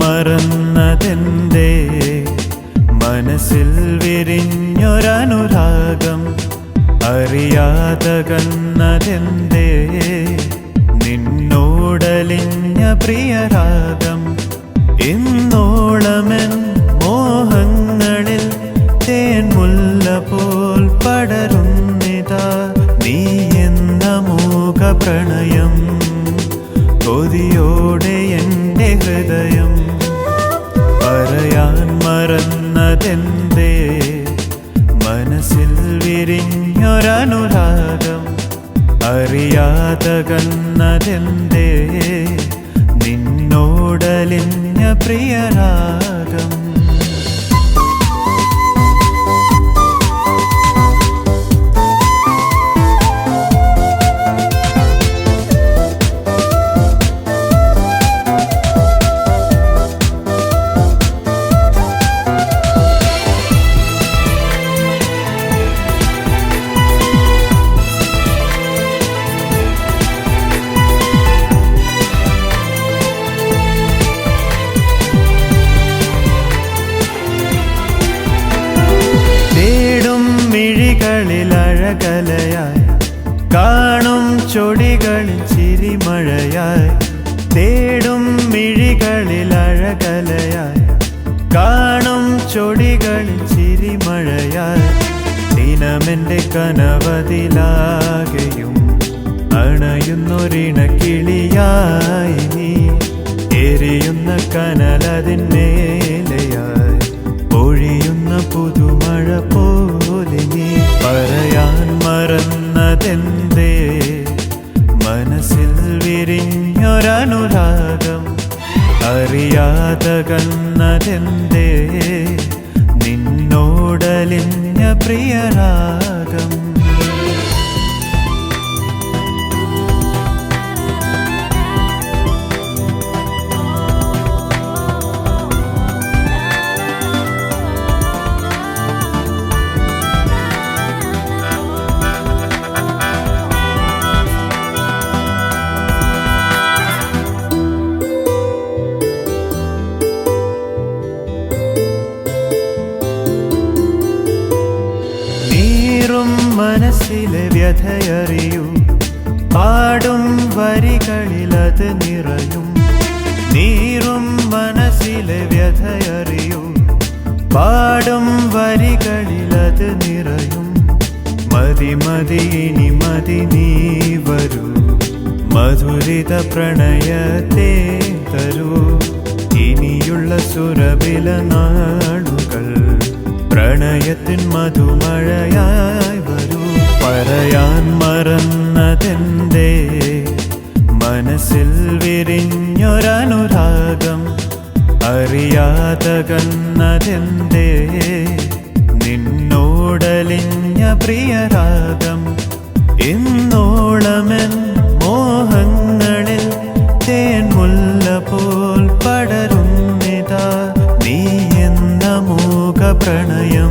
மறந்த മറന്നതെന്തേ മനസ്സിൽ വിരിഞ്ഞൊരനുരാഗം അറിയാതകന്നതെന്റെ നിന്നോടലിഞ്ഞ പ്രിയരാഗം ഇന്നോളമെൻ മോഹങ്ങളിൽ തേൻ മുല്ല പോൽ പടരുന്നിതാ. നീ എന്ന മൂക പ്രണയം കൊതിയോടെ എന്റെ ഹൃദയം അറിയാതെ കന്നതെന്തേ നിന്നോടലിഞ്ഞ പ്രിയരാഗം അഴകലയായി കാണും ചൊടികളിൽ ചിരിമഴയായി. തേടും മിഴികളിൽ അഴകലയായി. കാണും ചൊടികളിൽ ചിരിമഴയായി. ദിനമെന്റെ കനവതിലാകെയും അണയുന്നൊരിണക്കിളിയായി നീ. എരിയുന്ന കനലതിന്മേലയായി വിരിഞ്ഞൊരനുരാഗം അറിയാത കന്നതെന്തേ നിന്നോടലിഞ്ഞ പ്രിയരാഗം മനസ്സിലെ വ്യഥയറിയൂ. പാടും വരികളിലത് നിറയും. നീറും മനസ്സിലെ വ്യഥയറിയൂ. പാടും വരികളിലത് നിറയും. മതി മതി ഇനി മതി നീ വരൂ. മധുരിത പ്രണയത്തെ തരൂ. ഇനിയുള്ള സുരവില നാളുകൾ. പ്രണയത്തിൻ മധുമഴയായി മനസ്സിൽ വിരിഞ്ഞൊരനുരാഗം. അറിയാതകന്നതെന്തേ നിന്നോടലിഞ്ഞ പ്രിയരാഗം. ഇന്നോളമെൻ മോഹങ്ങളിൽ തേൻ മുല്ല പോൽ പടരുന്നിതാ. നീ എന്ന മൂക പ്രണയം